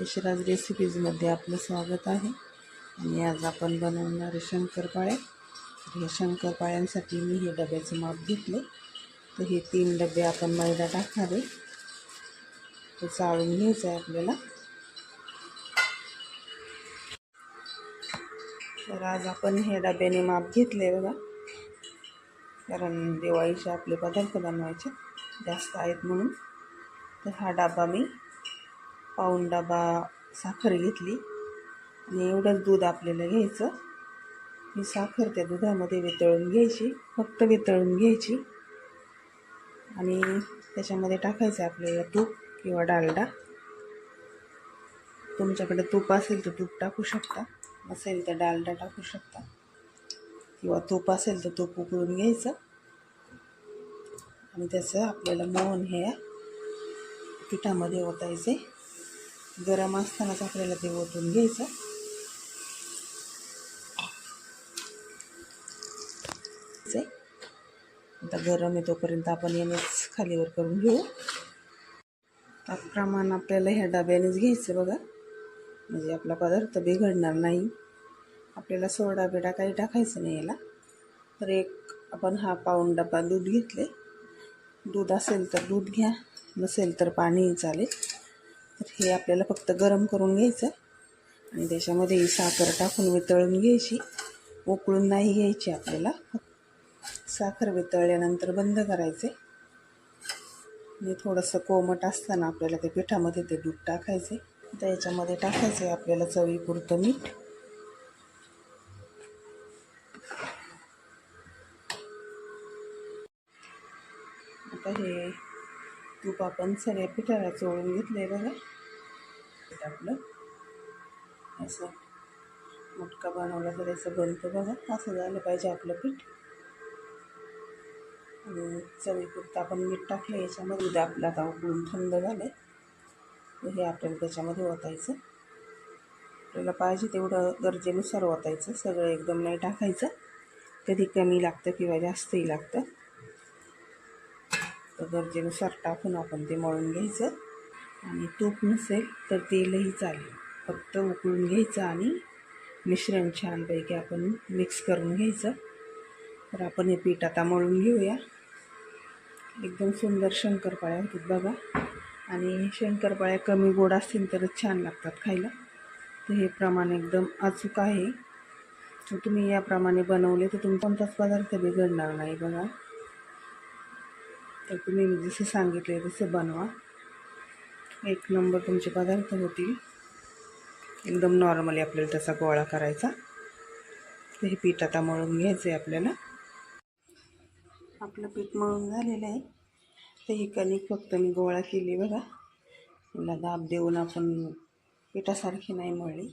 यशराज रेसिपीजमध्ये आपलं स्वागत आहे. आणि आज आपण बनवणार आहे शंकरपाळ्या तर ह्या शंकरपाळ्यांसाठी मी हे डब्याचं माप घेतले तर हे तीन डबे आपण मैदा टाकणार आहे. तो चाळून घ्यायचा आहे आपल्याला. तर आज आपण हे डब्याने माप घेतले बघा. कारण दिवाळीचे आपले पदार्थ बनवायचे. जास्त आहेत म्हणून. तर हा डबा मी पाऊण डबा साखर घेतली. आणि एवढंच दूध आपल्याला घ्यायचं. ही साखर त्या दुधामध्ये वितळून घ्यायची फक्त वितळून घ्यायची. आणि त्याच्यामध्ये टाकायचं आपल्याला तूप किंवा डालडा. तुमच्याकडे तूप असेल तर तूप टाकू शकता. नसेल तर डालडा टाकू शकता. किंवा तूप असेल तर तूप उकळून घ्यायचं. आणि त्याचं आपल्याला मोहन हे पिठामध्ये ओतायचे. गरम असतानाच आपल्याला ते ओतून घ्यायचं. आता गरम आहे तोपर्यंत आपण यानेच खालीवर करून घेऊ. प्रमाण आपल्याला ह्या डब्यानेच घ्यायचं बघा. म्हणजे आपला पदार्थ बिघडणार नाही. आपल्याला सोडा बिडा काही टाकायचं नाही याला. तर एक आपण हा पाऊण डबा दूध घेतले. दूध असेल तर दूध घ्या. नसेल तर पाणीही चालेल. तर हे आपल्याला फक्त गरम करून घ्यायचं. आणि त्याच्यामध्ये ही साखर टाकून वितळून घ्यायची. उकळून नाही घ्यायची आपल्याला. साखर वितळल्यानंतर बंद करायचे. आणि थोडंसं कोमट असताना आपल्याला ते पिठामध्ये ते दूध टाकायचे. तर याच्यामध्ये टाकायचं आहे आपल्याला चवीपुरतं मीठ. आता हे तूप आपण सगळ्या पिठाला चोळून घेतलं बघा. आपलं असं मटका बनवला तर असं बनतं बघा. असं झालं पाहिजे आपलं पीठ. आणि चवीपुरतं आपण मीठ टाकलं याच्यामध्ये. उद्या आपलं आता उकळून थंड झालं आहे हे आपल्याला त्याच्यामध्ये ओतायचं. आपल्याला पाहिजे तेवढं गरजेनुसार ओतायचं. सगळं एकदम नाही टाकायचं. कधी कमी लागतं किंवा जास्तही लागतं. तर गरजेनुसार टाकून आपण ते मळून घ्यायचं. आणि तूप नसेल तर तेलही चालेल. फक्त उकळून घ्यायचं आणि मिश्रण छानपैकी आपण मिक्स करून घ्यायचं. तर आपण हे पीठ आता मळून घेऊया. एकदम सुंदर शंकरपाळ्या होतात बघा. आणि शंकरपाळ्या कमी गोड असतील तरच छान लागतात खायला. तर हे प्रमाण एकदम अचूक आहे. तुम्ही याप्रमाणे बनवले तर तुमचा कोणताच पदार्थ बिघडणार नाही बघा. तर तुम्ही मी जसं सांगितले तसं बनवा. एक नंबर तुमचे पदार्थ होतील एकदम नॉर्मली आपल्याला त्याचा गोळा करायचा. तर हे पीठ आता मळून घ्यायचं आहे आपल्याला. आपलं पीठ मळून झालेलं आहे. तर ही कणिक फक्त मी गोळा केली बघा. मला दाब देऊन आपण पिठासारखी नाही मळली.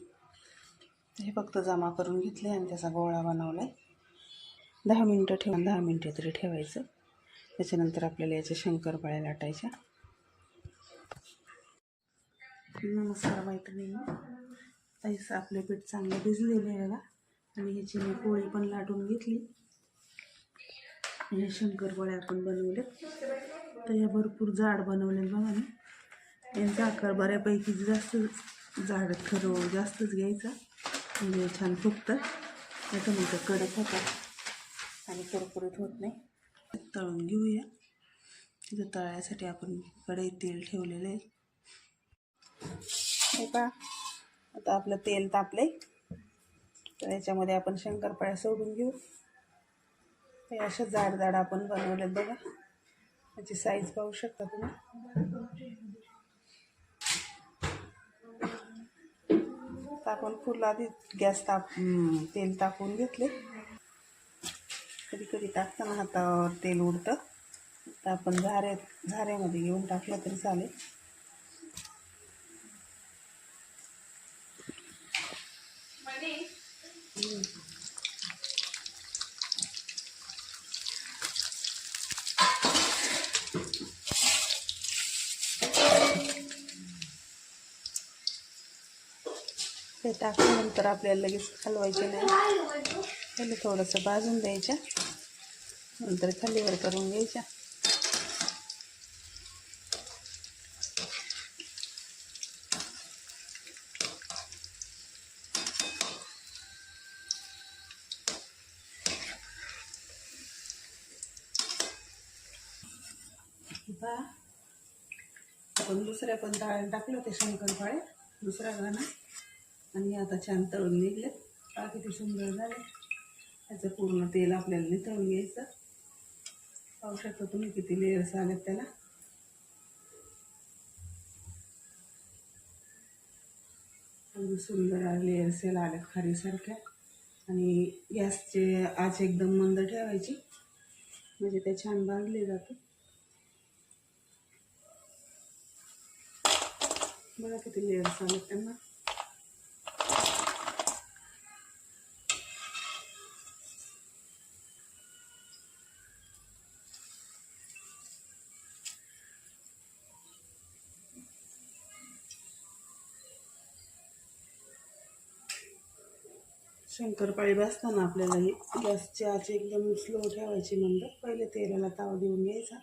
हे फक्त जमा करून घेतले आणि त्याचा गोळा बनवला आहे दहा मिनटं ठेवून दहा मिनटं तरी ठेवायचं. त्याच्यानंतर आपल्याला याच्या शंकरपाळ्या लाटायच्या. नमस्कार मैत्रिणी. ताईस आपले पीठ चांगले भिजलेले आहे बघा. आणि ह्याची मी पोळी पण लाटून घेतली. हे शंकरपाळ्या आपण बनवलेत तर ह्या भरपूर जाड बनवले बघा मी यांचा आकार बऱ्यापैकी जास्त जाड ठरव जास्तच घ्यायचा. म्हणजे छान फुगतात त्याच्यानंतर कडक होतात आणि कुरकुरीत होत नाही. तळून घेऊया. तिथं तळायसाठी आपण कढई तेल ठेवलेलं आहे. हे का आता आपलं तेल तापले तर याच्यामध्ये आपण शंकरपाळ्या सोडून घेऊ. हे अशा जाड जाड आपण बनवलेत बघा. त्याची साईज पाहू शकता तुम्ही. आपण फुल आधी गॅस ताप तेल तापवून घेतले कधी कधी टाकताना हातावर तेल उडतं. तर आपण झाऱ्या झाऱ्यामध्ये घेऊन टाकलं तरी चालेल. हे टाकल्यानंतर आपल्याला लगेच हलवायचे नाही. त्याला थोडंसं भाजून द्यायच्या नंतर खालीवर करून घ्यायच्या आपण दुसऱ्या पण डाळ टाकलं ते शंकर दुसरा गाणं आणि आता छान तळून निघले. का किती सुंदर झाले. त्याचं पूर्ण तेल आपल्याला नितळून घ्यायचं. पाहू शकता तुम्ही किती लेअर्स आलेत त्याला. अगदी सुंदर लेअर्स याला आल्यात खारीसारख्या. आणि गॅसचे आच एकदम मंद ठेवायची. म्हणजे ते छान भाजले जातं बघा किती लेअर्स आलेत त्यांना. शंकरपाळी भाजताना आपल्याला गॅसची आच एकदम स्लो ठेवायची म्हणजे पहिले तेलाला ताव देऊन घ्यायचा.